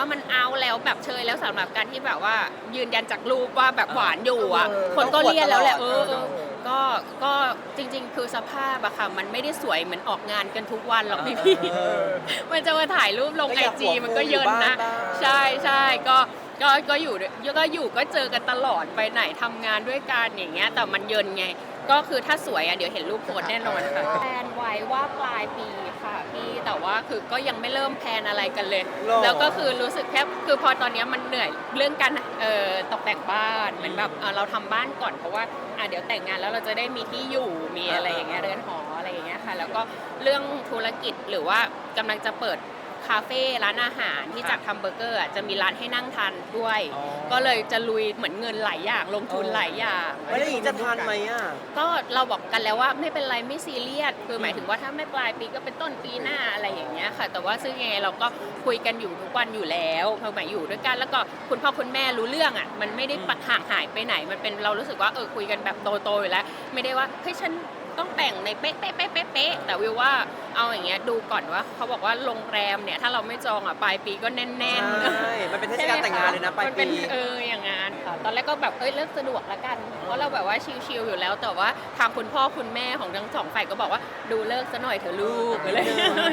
ว่ามันเอาแล้วแบบเชยแล้วสำหรับการที่แบบว่ายืนยันจากรูปว่าแบบหวานอยู่อะเออคนก็เรียกแล้วแหละต้เอองอวอดตเอลออดก็ก็จริง ๆ คือสภาพอะค่ะ มันไม่ได้สวยเหมือนออกงานกันทุกวันหรอกพี่พี่ๆเออมันจะมาถ่ายรูปลงก็ไออยากจีหัวฟูมันก็เยินนะอยู่บ้านบ้างใช่ใช่ก็ก็ก็อยู่ด้วยก็อยู่ก็เจอกันตลอดไปไหนทำงานด้วยกันอย่างเงี้ยแต่มันเยินไง ก็คือถ้าสวยอะเดี๋ยวเห็นรูปโพสต์แน่นอนค่ะแพลนไว้ว่าปลายปีค่ะพี่แต่ว่าคือก็ยังไม่เริ่มแพลนอะไรกันเลย หรอ แล้วก็คือรู้สึกแค่คือพอตอนเนี้ยมันเหนื่อยเรื่องการเอ่อตกแต่งบ้านเหมือนแบบเอ่อเราทำบ้านก่อนเพราะว่าอะเดี๋ยวแต่งงานแล้วเราจะได้มีที่อยู่มีอะไรอย่างเงี้ยเรือนหออะไรอย่างเงี้ยค่ะ แล้วก็เรื่องธุรกิจหรือว่ากำลังจะเปิดคาเฟ่ร้านอาหารที่จากทำเบอร์เกอร์อะจะมีร้านให้นั่งทานด้วย อ๋อ ก็เลยจะลุยเหมือนเงินหลายอย่างลงทุนหลายอย่างไม่ได้อย่างนี้จะทันไหมอะ ก็เราบอกกันแล้วว่าไม่เป็นไรไม่ซีเรียสคือหมายถึงว่าถ้าไม่ปลายปีก็เป็นต้นปีหน้าอะไรอย่างเงี้ยค่ะ แต่ว่าซึ่งยังไงเราก็คุยกันอยู่ทุกวันอยู่แล้วพอหมายอยู่ด้วยกัน แล้วก็คุณพ่อคุณแม่รู้เรื่องอะมันไม่ได้ปัดห่างหายไปไหน มันเป็นเรารู้สึกว่าเออคุยกันแบบโตๆอยู่แล้ว ไม่ได้ว่าเฮ้ยฉัน ต้องแต่งในเป๊ะเป๊ะเป๊ะเป๊ะเป๊ะแต่วิวว่าเอาอย่างเงี้ยดูก่อนว่าเขาบอกว่าโรงแรมเนี่ยถ้าเราไม่จองอะปลายปีก็แน่นๆใช่มันเป็นเทศกาลแต่งงานเลยนะปลายมันเป็ปีนเอออย่างงานค่ะตอนแรกก็แบบเอ้ยเลิกสะดวกละกันเพราะเราแบบว่าชิลๆอยู่แล้ว แต่ว่าทางคุณพ่อคุณแม่ของทั้งสองฝ่ายก็บอกว่าดูเลิกซะหน่อยเถอะลูกอะไร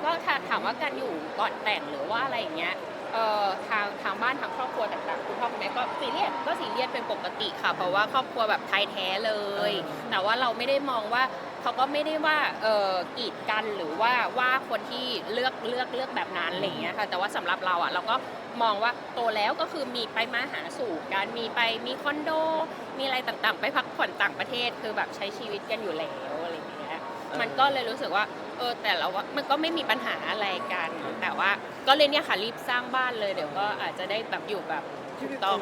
ก็ถ้าถามว่าการอยู่ก่อนแต่งหรือว่าอะไรอย่างเงี้ยเอ่อทางทางบ้านทางครอบครัวต่างๆคุณพ่อคุณแม่ก็ซีเรียสก็ซีเรียสเป็นปกติค่ะ เพราะว่าครอบครัวแบบไทยแท้เลย แต่ว่าเราไม่ได้มองว่า เขาก็ไม่ได้ว่าเออกีดกันหรือว่าว่าคนที่เลือกเลือกเลือกแบบนั้นอะไรอย่างเงี้ยค่ะ แต่ว่าสำหรับเราอะเราก็มองว่าโตแล้วก็คือมีไปมาหาสู่กันมีไปมีคอนโด มีอะไรต่างๆ ไปพักผ่อนต่างประเทศคือแบบใช้ชีวิตกันอยู่แล้วอะไรอย่างเงี้ยมันก็เลยรู้สึกว่าเออแต่เราว่ามันก็ไม่มีปัญหาอะไรกัน แต่ว่าก็เลยเนี่ยค่ะรีบสร้างบ้านเลยเดี๋ยวก็อาจจะได้แบบอยู่แบบถูกต้อง